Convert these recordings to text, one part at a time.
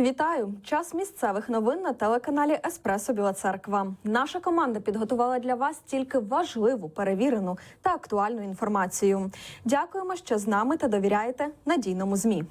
Вітаю! Час місцевих новин на телеканалі Еспресо Біла Церква. Наша команда підготувала для вас тільки важливу, перевірену та актуальну інформацію. Дякуємо, що з нами та довіряєте надійному змі.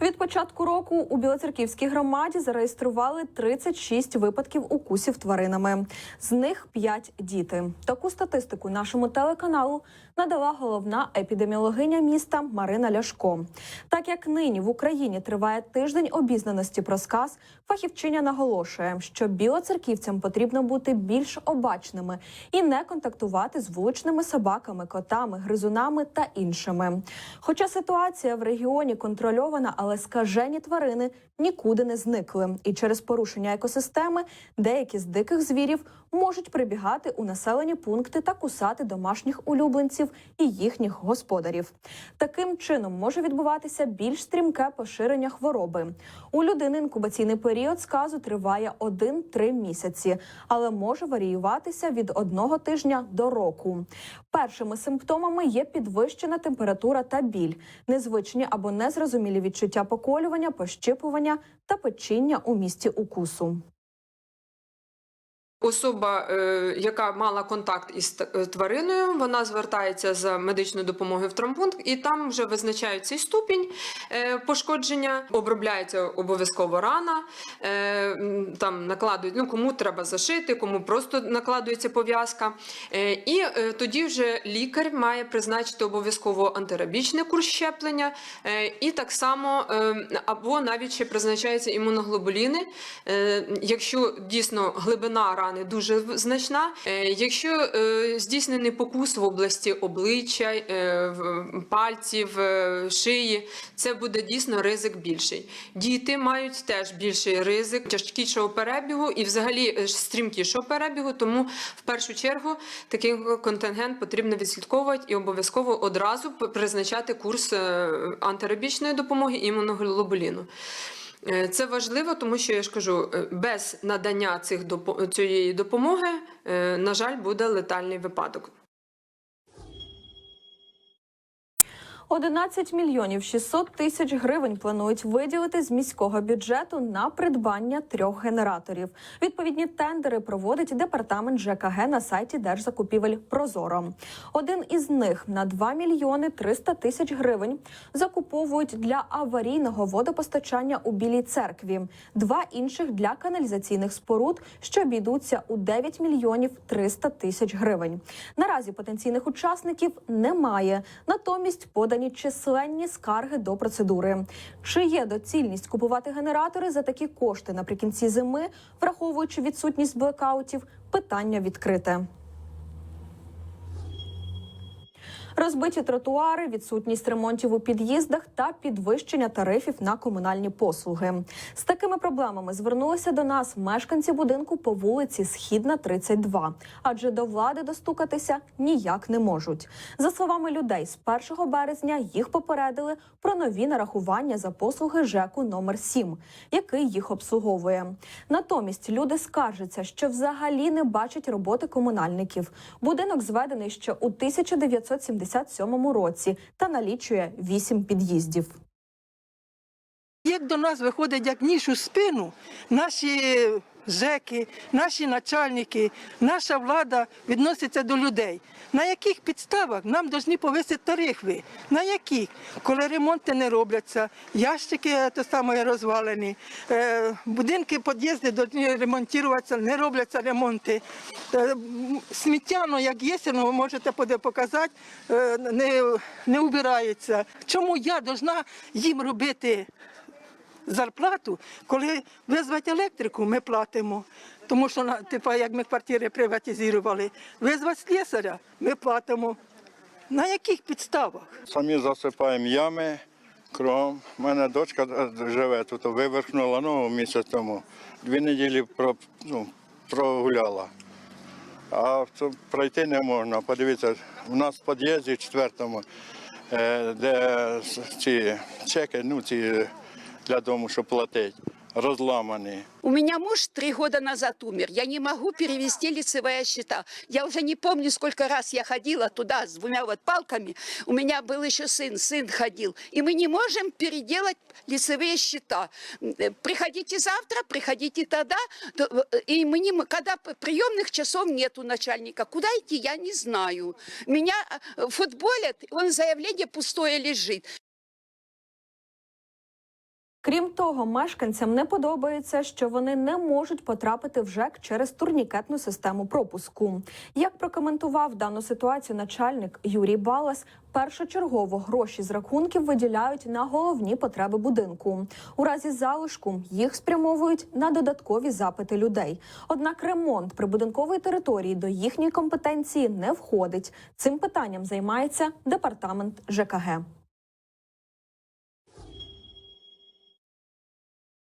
Від початку року у Білоцерківській громаді зареєстрували 36 випадків укусів тваринами. З них 5 – діти. Таку статистику нашому телеканалу надала головна епідеміологиня міста Марина Ляшко. Так як нині в Україні триває тиждень обізнаності про сказ, фахівчиня наголошує, що білоцерківцям потрібно бути більш обачними і не контактувати з вуличними собаками, котами, гризунами та іншими. Хоча ситуація в регіоні контрольована, але скажені тварини нікуди не зникли. І через порушення екосистеми деякі з диких звірів можуть прибігати у населені пункти та кусати домашніх улюбленців і їхніх господарів. Таким чином може відбуватися більш стрімке поширення хвороби. У людини інкубаційний період сказу триває 1-3 місяці, але може варіюватися від одного тижня до року. Першими симптомами є підвищена температура та біль, незвичні або незрозумілі відчуття поколювання, пощипування та печіння у місці укусу. Особа, е, яка мала контакт із е, твариною, вона звертається за медичною допомогою в травмпункт, і там вже визначають цей ступінь е, пошкодження, обробляється обов'язково рана, там накладують, ну кому треба зашити, кому просто накладується пов'язка. І тоді вже лікар має призначити обов'язково антирабічний курс щеплення, і так само або навіть ще призначаються імуноглобуліни, якщо дійсно глибина рани дуже значна, е, якщо е, здійснений покус в області обличчя, е, пальців, шиї, це буде дійсно ризик більший. Діти мають теж більший ризик тяжкішого перебігу і взагалі стрімкішого перебігу, тому в першу чергу такий контингент потрібно відслідковувати і обов'язково одразу призначати курс антирабічної допомоги імуноглобуліну. Е, Це важливо, тому що я ж кажу, е, без надання цих цієї допомоги, е, на жаль, буде летальний випадок. 11 мільйонів 600 тисяч гривень планують виділити з міського бюджету на придбання трьох генераторів. Відповідні тендери проводить департамент ЖКГ на сайті Держзакупівель Прозоро. Один із них на 2 мільйони 300 тисяч гривень закуповують для аварійного водопостачання у Білій церкві. Два інших для каналізаційних споруд, що обійдуться у 9 мільйонів 300 тисяч гривень. Наразі потенційних учасників немає. Натомість подані численні скарги до процедури. Чи є доцільність купувати генератори за такі кошти наприкінці зими, враховуючи відсутність блекаутів? Питання відкрите. Розбиті тротуари, відсутність ремонтів у під'їздах та підвищення тарифів на комунальні послуги. З такими проблемами звернулися до нас мешканці будинку по вулиці Східна, 32, адже до влади достукатися ніяк не можуть. За словами людей, з 1 березня їх попередили про нові нарахування за послуги ЖЕКу номер 7 який їх обслуговує. Натомість люди скаржаться, що взагалі не бачать роботи комунальників. Будинок зведений ще у 1977 році та налічує 8 під'їздів. Як до нас виходить як ніж у спину, наші зеки, наші начальники, наша влада відноситься до людей. На яких підставах нам повинні повисити тарифи? На яких? Коли ремонти не робляться, ящики е, то саме розвалені, е, будинки, під'їзди повинні ремонтуватися, не робляться ремонти. Е, м, Сміття, ну, як є, ну, ви можете показати, не, не убирається. Чому я повинна їм робити? Зарплату, коли визвати електрику, ми платимо. Тому що типу, як ми квартири приватизували, визвати слесаря, ми платимо. На яких підставах? Самі засипаємо ями кругом. У мене дочка е, живе тут, виверхнула ногу місяць тому. Дві неділі про, ну, прогуляла. А пройти не можна. Подивіться, у нас в під'їзді четвертому, е, де ці чеки, ну ці для дому, щоб платити. розламані. У меня муж три года назад умер. Я не могу перевести лицевые счета. Я уже не помню, сколько раз я ходила туда с двумя вот палками. У меня был еще сын, сын ходил. И мы не можем переделать лицевые счета. Э, Приходите завтра, приходите тогда. То, э, И мы не, м- когда п- приемных часов нет у начальника, куда идти, я не знаю. Меня э, футболят, он заявление пустое лежит. Крім того, мешканцям не подобається, що вони не можуть потрапити в ЖЕК через турнікетну систему пропуску. Як прокоментував дану ситуацію начальник Юрій Балас, першочергово гроші з рахунків виділяють на головні потреби будинку. У разі залишку їх спрямовують на додаткові запити людей. Однак ремонт прибудинкової території до їхньої компетенції не входить. Цим питанням займається департамент ЖКГ.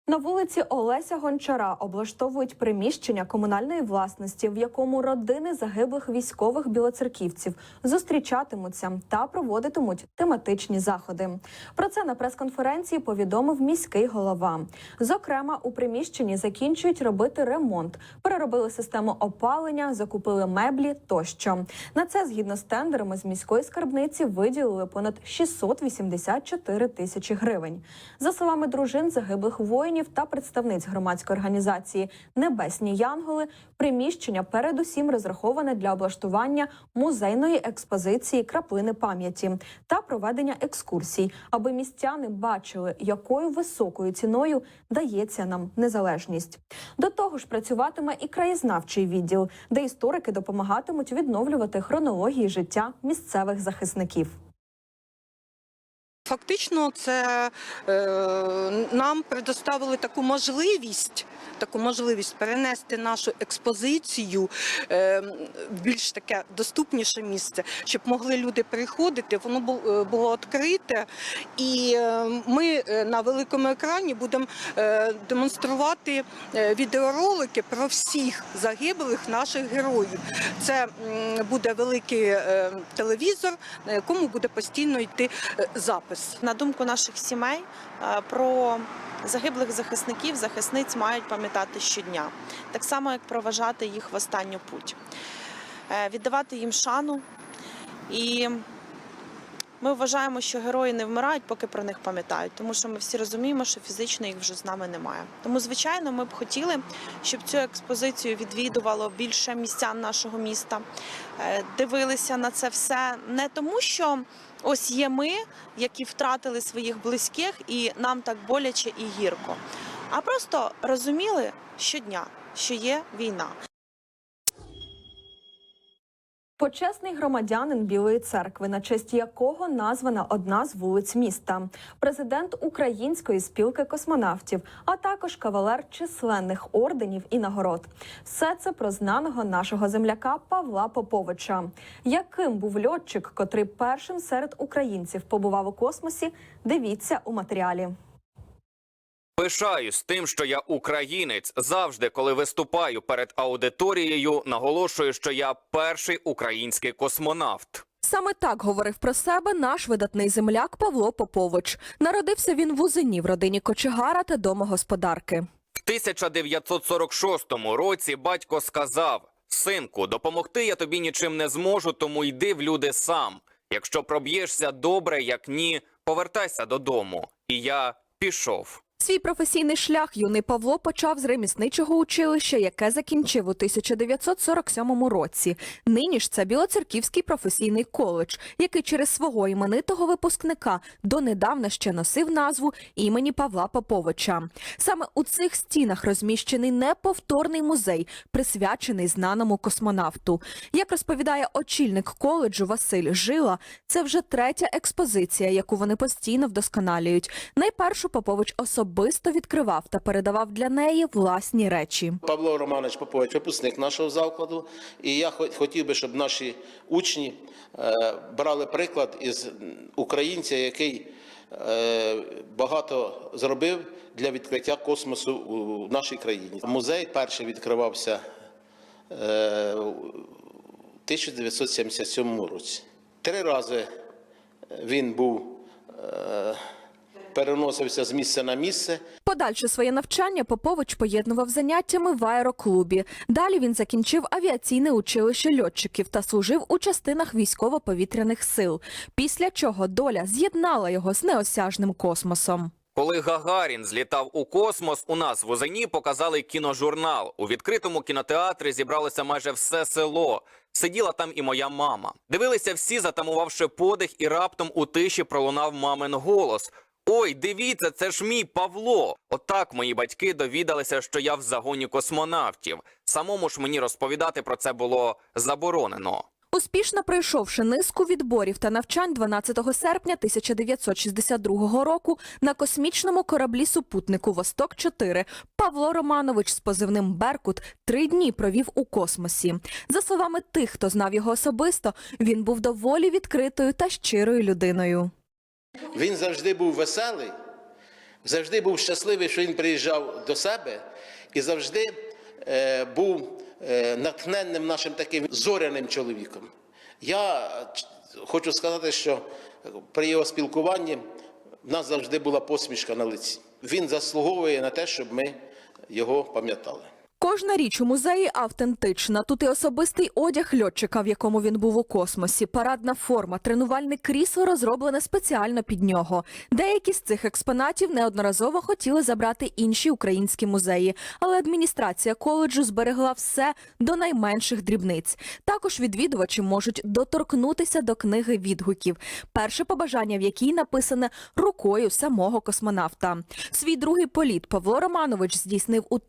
На вулиці Олеся Гончара облаштовують приміщення комунальної власності, в якому родини загиблих військових білоцерківців зустрічатимуться та проводитимуть тематичні заходи. Про це на прес-конференції повідомив міський голова. Зокрема, у приміщенні закінчують робити ремонт, переробили систему опалення, закупили меблі тощо. На це згідно з тендерами з міської скарбниці виділили понад 684 тисячі гривень. За словами дружин загиблих воїнів та представниць громадської організації Небесні Янголи, приміщення передусім розраховане для облаштування музейної експозиції краплини пам'яті та проведення екскурсій, аби містяни бачили, якою високою ціною дається нам незалежність. До того ж, працюватиме і краєзнавчий відділ, де історики допомагатимуть відновлювати хронології життя місцевих захисників. Фактично, це е, нам предоставили таку можливість, таку можливість перенести нашу експозицію е, в більш таке доступніше місце, щоб могли люди приходити. Воно е, було відкрите, і е, ми е, на великому екрані будемо демонструвати відеоролики про всіх загиблих наших героїв. Це буде великий телевізор, на якому буде постійно йти е, запис. На думку наших сімей, е, про загиблих захисників захисниць мають пам'ятати щодня, так само як проважати їх в останню путь, Е, віддавати їм шану. І ми вважаємо, що герої не вмирають, поки про них пам'ятають, тому що ми всі розуміємо, що фізично їх вже з нами немає. Тому, звичайно, ми б хотіли, щоб цю експозицію відвідувало більше містян нашого міста, е, дивилися на це все не тому, що ось є ми, які втратили своїх близьких, і нам так боляче і гірко, а просто розуміли щодня, що є війна. Почесний громадянин Білої церкви, на честь якого названа одна з вулиць міста, президент Української спілки космонавтів, а також кавалер численних орденів і нагород. Все це про знаного нашого земляка Павла Поповича. Яким був льотчик, котрий першим серед українців побував у космосі? Дивіться у матеріалі. Пишаюсь тим, що я українець. Завжди, коли виступаю перед аудиторією, наголошую, що я перший український космонавт. Саме так говорив про себе наш видатний земляк Павло Попович. Народився він в Узині в родині кочегара та домогосподарки. В 1946 році батько сказав: Синку, допомогти я тобі нічим не зможу, тому йди в люди сам. Якщо проб'єшся добре, як ні, повертайся додому. І я пішов. Свій професійний шлях юний Павло почав з ремісничого училища, яке закінчив у 1947 році. Нині ж це Білоцерківський професійний коледж, який через свого іменитого випускника донедавна ще носив назву імені Павла Поповича. Саме у цих стінах розміщений неповторний музей, присвячений знаному космонавту. Як розповідає очільник коледжу Василь Жила, це вже третя експозиція, яку вони постійно вдосконалюють. Найпершу Попович особисто відкривав та передавав для неї власні речі. Павло Романович Попович, випускник нашого закладу, і я хотів би, щоб наші учні е, брали приклад із українця, який е, багато зробив для відкриття космосу у нашій країні. Музей перший відкривався е, у 1977 році. Три рази він був. Переносився з місця на місце. Подальше своє навчання Попович поєднував заняттями в аероклубі. Далі він закінчив авіаційне училище льотчиків та служив у частинах військово-повітряних сил. Після чого доля з'єднала його з неосяжним космосом. Коли Гагарін злітав у космос, у нас в Озині показали кіножурнал. У відкритому кінотеатрі зібралося майже все село. Сиділа там і моя мама. Дивилися всі, затамувавши подих, і раптом у тиші пролунав мамин голос. Ой, дивіться, це ж мій Павло. Отак мої батьки довідалися, що я в загоні космонавтів. Самому ж мені розповідати про це було заборонено. Успішно пройшовши низку відборів та навчань 12 серпня 1962 року на космічному кораблі супутнику Восток 4 Павло Романович з позивним Беркут три дні провів у космосі. За словами тих, хто знав його особисто, він був доволі відкритою та щирою людиною. Він завжди був веселий, завжди був щасливий, що він приїжджав до себе, і завжди е, був е, натхненним нашим таким зоряним чоловіком. Я хочу сказати, що при його спілкуванні в нас завжди була посмішка на лиці. Він заслуговує на те, щоб ми його пам'ятали. Кожна річ у музеї автентична. Тут і особистий одяг льотчика, в якому він був у космосі, парадна форма, тренувальне крісло розроблене спеціально під нього. Деякі з цих експонатів неодноразово хотіли забрати інші українські музеї, але адміністрація коледжу зберегла все до найменших дрібниць. Також відвідувачі можуть доторкнутися до книги відгуків. Перше побажання, в якій написане рукою самого космонавта. Свій другий політ Павло Романович здійснив у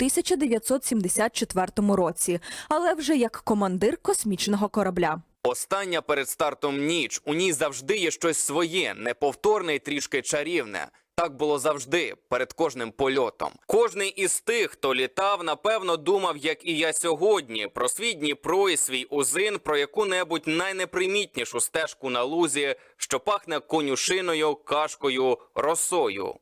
1974 році, але вже як командир космічного корабля. Остання перед стартом ніч. У ній завжди є щось своє, неповторне і трішки чарівне. Так було завжди перед кожним польотом. Кожний із тих, хто літав, напевно, думав, як і я сьогодні, про свій Дніпро і свій узин, про яку-небудь найнепримітнішу стежку на лузі, що пахне конюшиною, кашкою, росою.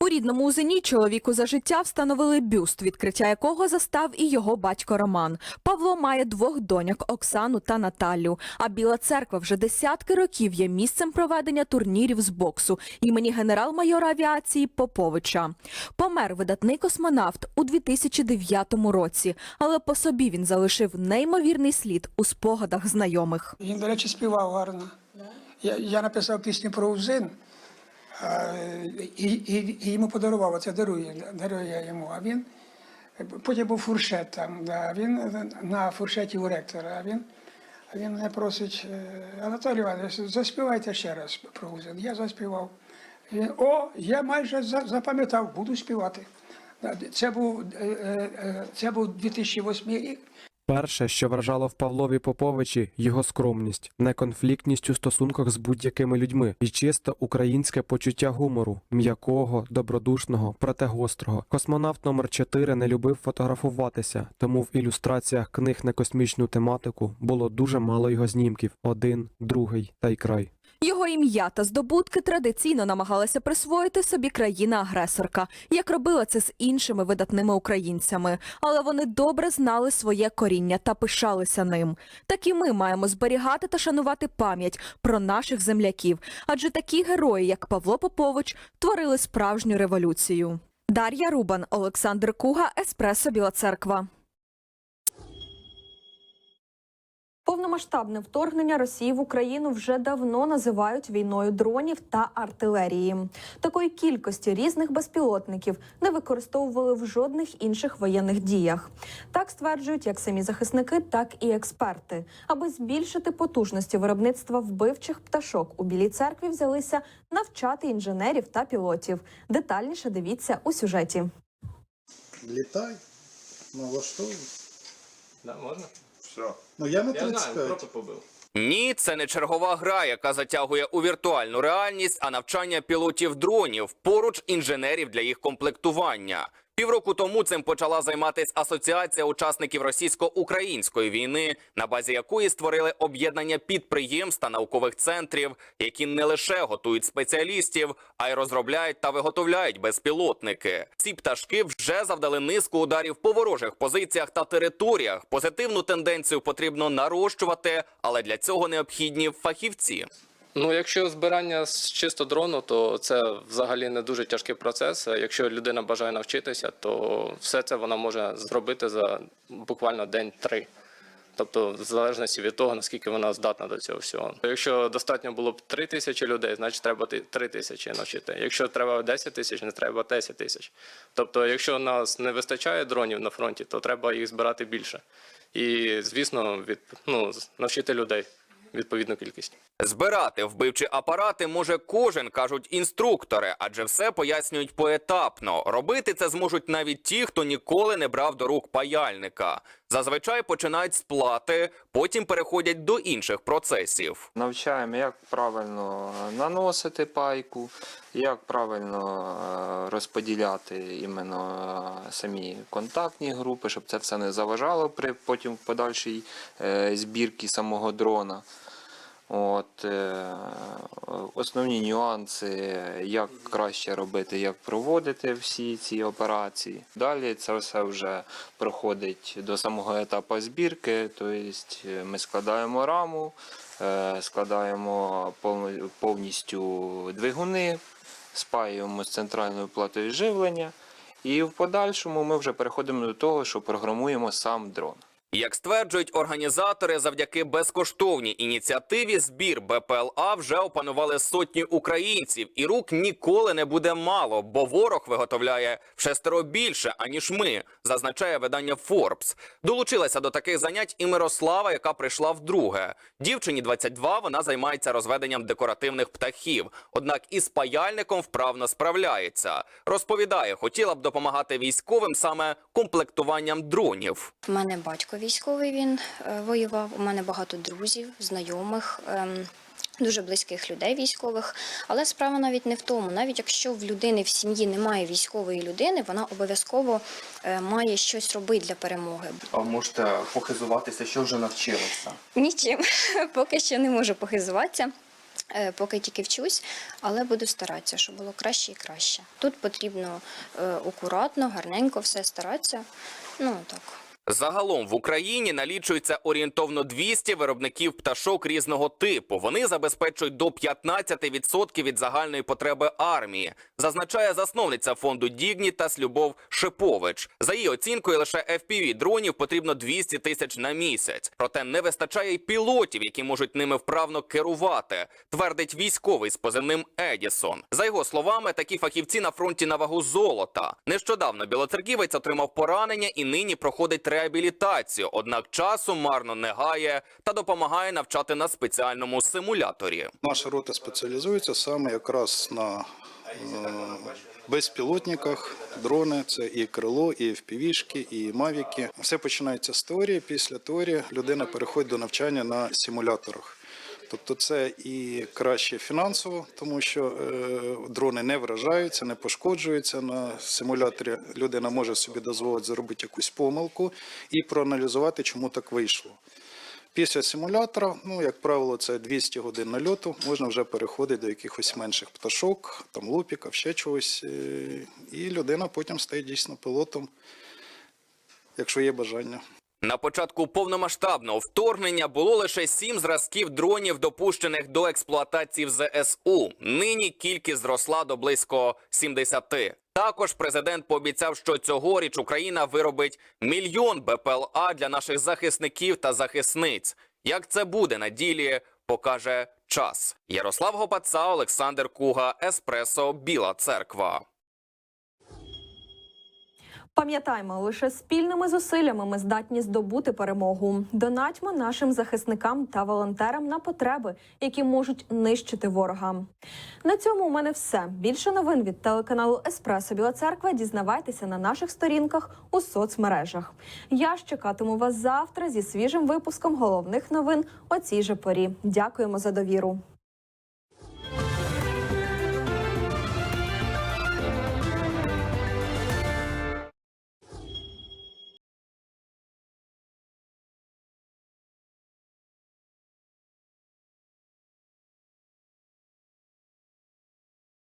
У рідному узині чоловіку за життя встановили бюст, відкриття якого застав і його батько Роман. Павло має двох доньок Оксану та Наталю. А Біла церква вже десятки років є місцем проведення турнірів з боксу імені генерал-майора авіації Поповича. Помер видатний космонавт у 2009 році, але по собі він залишив неймовірний слід у спогадах знайомих. Він, до речі, співав гарно. Я, я написав пісню про Узин, і, і, і йому подарував, оце дарує, дарує йому. А він потім був фуршет там, да, він на фуршеті у ректора, а він, він мене просить, е, Анатолій Іванович, заспівайте ще раз про Узин. Я заспівав. Він, О, я майже запам'ятав, буду співати. Це був, е, е, це був 2008 рік. Перше, що вражало в Павлові Поповичі, його скромність, неконфліктність у стосунках з будь-якими людьми і чисто українське почуття гумору, м'якого, добродушного, проте гострого. Космонавт номер 4 не любив фотографуватися, тому в ілюстраціях книг на космічну тематику було дуже мало його знімків: один, другий та й край. Його ім'я та здобутки традиційно намагалася присвоїти собі країна-агресорка, як робила це з іншими видатними українцями. Але вони добре знали своє коріння та пишалися ним. Так і ми маємо зберігати та шанувати пам'ять про наших земляків, адже такі герої, як Павло Попович, творили справжню революцію. Дар'я Рубан, Олександр Куга, Еспресо Біла Церква. Повномасштабне вторгнення Росії в Україну вже давно називають війною дронів та артилерії. Такої кількості різних безпілотників не використовували в жодних інших воєнних діях. Так стверджують як самі захисники, так і експерти. Аби збільшити потужності виробництва вбивчих пташок у білій церкві взялися навчати інженерів та пілотів. Детальніше дивіться у сюжеті. Літай, налаштовуй. Да, можна? Все. Ну я на Я знаю, просто побив. Ні, це не чергова гра, яка затягує у віртуальну реальність, а навчання пілотів дронів поруч інженерів для їх комплектування. Півроку тому цим почала займатися асоціація учасників російсько-української війни, на базі якої створили об'єднання підприємств та наукових центрів, які не лише готують спеціалістів, а й розробляють та виготовляють безпілотники. Ці пташки вже завдали низку ударів по ворожих позиціях та територіях. Позитивну тенденцію потрібно нарощувати, але для цього необхідні фахівці. Ну, якщо збирання з чисто дрону, то це взагалі не дуже тяжкий процес. Якщо людина бажає навчитися, то все це вона може зробити за буквально день-три. Тобто, в залежності від того, наскільки вона здатна до цього всього. Якщо достатньо було б 3 тисячі людей, значить треба 3 тисячі навчити. Якщо треба 10 тисяч, не треба 10 тисяч. Тобто, якщо нас не вистачає дронів на фронті, то треба їх збирати більше. І, звісно, від, ну, навчити людей відповідну кількість. Збирати вбивчі апарати може кожен, кажуть інструктори, адже все пояснюють поетапно. Робити це зможуть навіть ті, хто ніколи не брав до рук паяльника. Зазвичай починають з плати, потім переходять до інших процесів. Навчаємо, як правильно наносити пайку, як правильно е, розподіляти іменно е, самі контактні групи, щоб це все не заважало при потім в подальшій е, збірці самого дрона. От, е, основні нюанси, як краще робити, як проводити всі ці операції. Далі це все вже проходить до самого етапу збірки, тобто ми складаємо раму, е, складаємо повністю двигуни, спаюємо з центральною платою живлення, і в подальшому ми вже переходимо до того, що програмуємо сам дрон. Як стверджують організатори, завдяки безкоштовній ініціативі збір БПЛА вже опанували сотні українців, і рук ніколи не буде мало, бо ворог виготовляє в шестеро більше аніж ми, зазначає видання Forbes. Долучилася до таких занять і Мирослава, яка прийшла вдруге. Дівчині 22, вона займається розведенням декоративних птахів. Однак із паяльником вправно справляється. Розповідає, хотіла б допомагати військовим саме комплектуванням дронів. У мене батько військовий, він е, воював. У мене багато друзів, знайомих. ем, Дуже близьких людей військових, але справа навіть не в тому. Навіть якщо в людини в сім'ї немає військової людини, вона обов'язково е, має щось робити для перемоги. А можете похизуватися, що вже навчилися? Нічим поки що не можу похизуватися, е, поки тільки вчусь, але буду старатися, щоб було краще і краще. Тут потрібно акуратно, гарненько все старатися. Ну так. Загалом в Україні налічується орієнтовно 200 виробників пташок різного типу. Вони забезпечують до 15% від загальної потреби армії, зазначає засновниця фонду Дігнітас Любов Шипович. За її оцінкою, лише fpv дронів потрібно 200 тисяч на місяць. Проте не вистачає й пілотів, які можуть ними вправно керувати, твердить військовий з позивним Едісон. За його словами, такі фахівці на фронті на вагу золота. Нещодавно білоцерківець отримав поранення і нині проходить реабілітацію. Однак часу марно не гає та допомагає навчати на спеціальному симуляторі. Наша рота спеціалізується саме якраз на е, безпілотниках, дрони, це і крило, і FPV-шки, і мавіки. Все починається з теорії. Після теорії людина переходить до навчання на симуляторах. Тобто це і краще фінансово, тому що е, дрони не вражаються, не пошкоджуються. На симуляторі людина може собі дозволити зробити якусь помилку і проаналізувати, чому так вийшло. Після симулятора, ну, як правило, це 200 годин нальоту, можна вже переходити до якихось менших пташок, там лупіків, ще чогось. е, І людина потім стає дійсно пілотом, якщо є бажання. На початку повномасштабного вторгнення було лише сім зразків дронів, допущених до експлуатації в ЗСУ. Нині кількість зросла до близько 70. Також президент пообіцяв, що цьогоріч Україна виробить мільйон БПЛА для наших захисників та захисниць. Як це буде на ділі, покаже час. Ярослав Гопаца, Олександр Куга, Еспресо, Біла Церква. Пам'ятаймо, лише спільними зусиллями ми здатні здобути перемогу. Донатьмо нашим захисникам та волонтерам на потреби, які можуть нищити ворога. На цьому у мене все. Більше новин від телеканалу Еспресо Біла Церква. Дізнавайтеся на наших сторінках у соцмережах. Я ж чекатиму вас завтра зі свіжим випуском головних новин о цій же порі. Дякуємо за довіру.